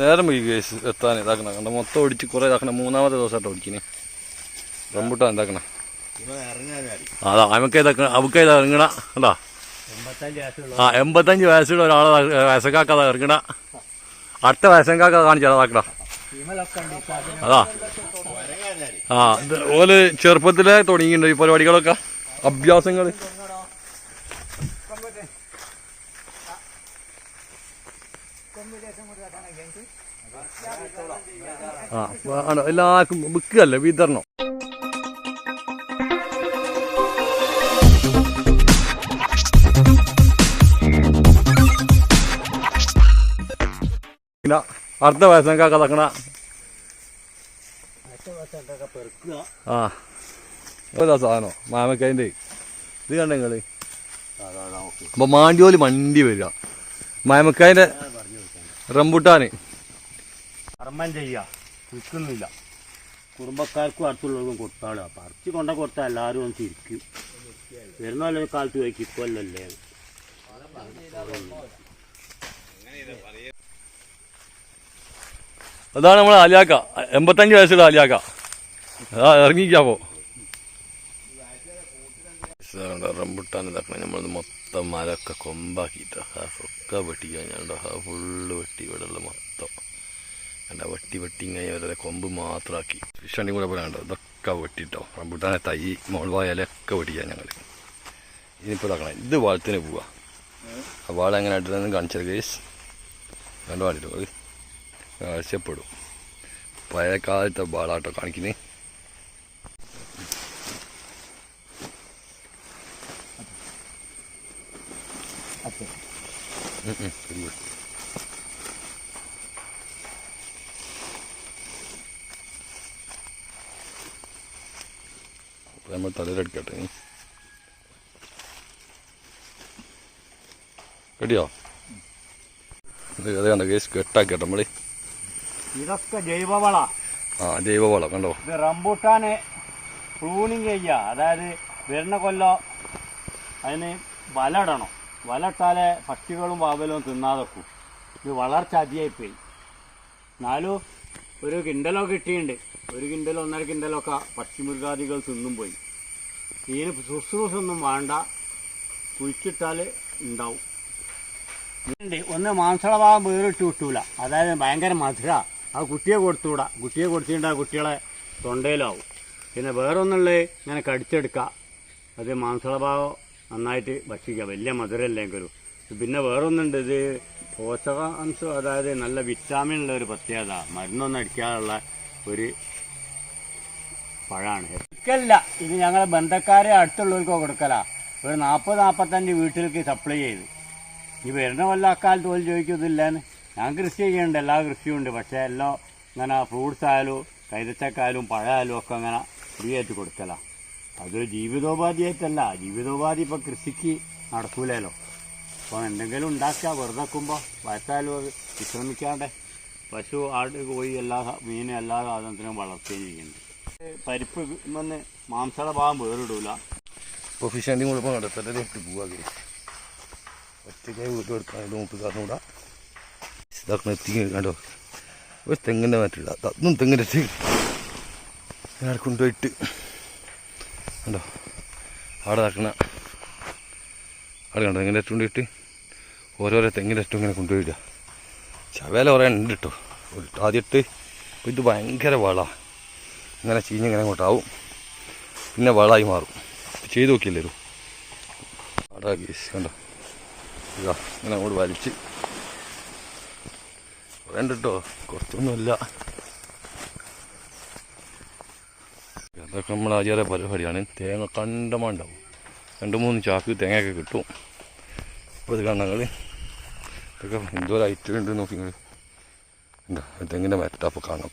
നേരം വൈകി എത്താൻ ഇതാക്കണ. കണ്ടോ മൊത്തം ഒടിച്ച് കുറെ ഇതാക്കണ. മൂന്നാമത്തെ ദിവസമായിട്ട് ഒടിച്ചിന് റംബുട്ടാൻ ഇതാക്കണ. അതാ അവക്കെ ഇതാക്കണ അവക്കെ ഇതാ ഇറങ്ങണ. കണ്ടാ? ആ എൺപത്തഞ്ച് വയസ്സുള്ള ഒരാളെ വയസ്സക്കാക്ക അതാ ഇറങ്ങണ. അടുത്ത വയസ്സക്കാക്ക കാണിച്ചാ അതാക്കടാ അതാ. ആ ഓൽ ചെറുപ്പത്തിലെ തുടങ്ങിയിട്ടുണ്ട് ഈ പരിപാടികളൊക്കെ. അഭ്യാസങ്ങൾ ആ ആണ്. എല്ലാവർക്കും വിൽക്കുകയല്ലേ വിതരണം? അടുത്ത വയസ്സങ്കാക്ക തക്കണ ആ ഏതാ സാധനം മാമക്കതിന്റെ ഇത് കണ്ടെങ്കിൽ അപ്പൊ മാണ്ടിയോൽ മണ്ടി വരിക. മാമക്കായന്റെ റംബുട്ടാന്. കർമ്മം ചെയ്യുക വിൽക്കുന്നില്ല കുടുംബക്കാർക്കും അടുത്തുള്ളവർക്കും കൊടുത്താളുക പറിച്ച് കൊണ്ട കൊടുത്താൽ എല്ലാവരും ഒന്ന് തിരിക്കും. വരുന്ന നല്ലൊരു കാലത്ത് ചോദിക്കും ഇക്കൊല്ലല്ലേ അതാണ് നമ്മളെ അലിയാക്ക എൺപത്തഞ്ച് വയസ്സുള്ള അലിയാക്ക അതാ ഇറങ്ങിക്കാപ്പോ റംബുട്ടാൻ ഇതാക്കണം നമ്മൾ മൊത്തം മരമൊക്കെ കൊമ്പാക്കിയിട്ട് ഒക്കെ വെട്ടി കഴിഞ്ഞാണ്ടോ ഹാഫ് ഫുള്ള് വെട്ടി ഇവിടെ ഉള്ള മൊത്തം. കണ്ട വെട്ടി വെട്ടി കഴിഞ്ഞാൽ വരെ കൊമ്പ് മാത്രമാക്കി ഫിഷണ്ടി കൂടെ കണ്ടോ ഇതൊക്കെ വെട്ടിട്ടോ. റംബുട്ടാനെ തൈ മുളവായ ഇലയൊക്കെ വെട്ടിക്കാൻ ഞങ്ങൾ. ഇനിയിപ്പോൾ ഇതാക്കണം. ഇത് വാളത്തിന് പോവാ. ആ വാള എങ്ങനെ ഇടുന്നതെന്ന് കാണിച്ചത് കേസ് കണ്ടു പാടിട്ടോ ആവശ്യപ്പെടും. പഴയ കാലത്തെ ബാളാട്ടോ അപ്പൊ നമ്മൾ തലയിലെടുക്കട്ടെ. റെഡിയോ? ഇത് അത് കണ്ട? കേസ് കെട്ടാക്കട്ടെ നമ്മൾ? ഇതൊക്കെ ജൈവവള. ആ ജൈവവളം കണ്ടോ? ഇത് റംബൂട്ടാന് പ്രൂണിങ് ചെയ്യുക. അതായത് വരുന്ന കൊല്ലം അതിന് വല ഇടണം. വല ഇട്ടാലേ പക്ഷികളും പാവലും തിന്നാതൊക്കും. ഇത് വളർച്ച അതിയായിപ്പോയി. എന്നാലും ഒരു കിണ്ടലോ കിട്ടിയിട്ടുണ്ട്. ഒരു കിണ്ടലോ ഒന്നര കിണ്ടലൊക്കെ പക്ഷിമൃഗാദികൾ തിന്നും പോയി. ഇതിന് ശുശ്രൂഷ ഒന്നും വേണ്ട. കുഴിച്ചിട്ടാൽ ഉണ്ടാവും. ഉണ്ട് ഒന്ന് മാംസളഭാഗം വേറിട്ട് കിട്ടൂല. അതായത് ഭയങ്കര മധുര. ആ കുട്ടിയെ കൊടുത്തുകൂടാ. കുട്ടിയെ കൊടുത്തിട്ട് ആ കുട്ടികളെ തൊണ്ടയിലാവും. പിന്നെ വേറൊന്നുള്ളത് ഇങ്ങനെ കടിച്ചെടുക്കുക. അത് മാംസളഭാഗം നന്നായിട്ട് ഭക്ഷിക്കുക. വലിയ മധുരമല്ലെങ്കിലും പിന്നെ വേറൊന്നുണ്ട് ഇത് പോഷകാംശം അതായത് നല്ല വിറ്റാമിൻ ഉള്ള ഒരു പ്രത്യേകത. മരുന്നൊന്നും അടിക്കാനുള്ള ഒരു പഴമാണ്. ഇല്ല ഇത് ഞങ്ങളെ ബന്ധക്കാരെ അടുത്തുള്ളവർക്കോ കൊടുക്കല. ഒരു നാൽപ്പത് നാൽപ്പത്തഞ്ച് വീട്ടിലേക്ക് സപ്ലൈ ചെയ്തു. ഈ വരുന്ന കൊല്ലം അക്കാലത്ത് പോലും ചോദിക്കുന്നില്ലെന്ന് ഞാൻ കൃഷി ചെയ്യുന്നുണ്ട്. എല്ലാ കൃഷിയും ഉണ്ട്. പക്ഷേ എല്ലാം ഇങ്ങനെ ഫ്രൂട്ട്സ് ആയാലും കൈതച്ചക്കായാലും പഴമായാലും ഒക്കെ അങ്ങനെ ഫ്രീ ആയിട്ട് കൊടുക്കല. അത് ജീവിതോപാധിയായിട്ടല്ല ജീവിതോപാധി ഇപ്പൊ കൃഷിക്ക് നടക്കൂലല്ലോ അപ്പോൾ എന്തെങ്കിലും ഉണ്ടാക്കുക വെറുതെ വെക്കുമ്പോൾ വയസ്സായാലും വിശ്രമിക്കാണ്ട് പശു ആട് കോഴി എല്ലാ മീനും എല്ലാ സാധനത്തിനും വളർത്തുകയും ചെയ്യുന്നുണ്ട് പരിപ്പ് വന്ന് മാംസള ഭാഗം വേറിടൂല ഇപ്പോൾ ഫിഷ് ആൻഡിങ് കൂടെ ഇപ്പോൾ കണ്ടെത്തലിട്ട് പോവാ ഒറ്റയ്ക്കായി വീട്ടിൽ എടുക്കാനായിട്ട് മുപ്പത് കൂടാ ഇതാക്കണം എത്തി കണ്ടോ ഒരു തെങ്ങിന്റെ മറ്റില്ല അതൊന്നും തെങ്ങിന്റെ ഇട്ട് ഞാൻ കൊണ്ടുപോയിട്ട് കണ്ടോ? അവിടെ നടക്കണ അവിടെ കണ്ടോ? തെങ്ങിന്റെ അറ്റം കൊണ്ടിട്ട് ഓരോരോ തെങ്ങിന്റെ അറ്റം ഇങ്ങനെ കൊണ്ടുപോയിടുക ചവേല കുറേ ഉണ്ട് കേട്ടോ ഒരു ആദ്യത്തെ ഇത് ഭയങ്കര വളമാണ് ഇങ്ങനെ ചീഞ്ഞിങ്ങനെ അങ്ങോട്ടാവും പിന്നെ വളമായി മാറും. ചെയ്ത് നോക്കിയില്ലേ അവിടെ ഗീസ് കണ്ടോ? ഇതാ ഇങ്ങനെ അങ്ങോട്ട് വലിച്ച്. കുറേ ഉണ്ട് കേട്ടോ കുറച്ചൊന്നുമില്ല. അതൊക്കെ നമ്മൾ ആചാര പരിപാടിയാണ്. തേങ്ങ കണ്ടമാണ്ടാവും. രണ്ട് മൂന്ന് ചാക്ക് തേങ്ങയൊക്കെ കിട്ടും. അപ്പോൾ ഇത് കണ്ണങ്ങൾ ഇതൊക്കെ എന്തോ ഐറ്റം ഉണ്ട് നോക്കി എന്താ തെങ്ങിന്റെ മരട്ടാപ്പോൾ കാണാം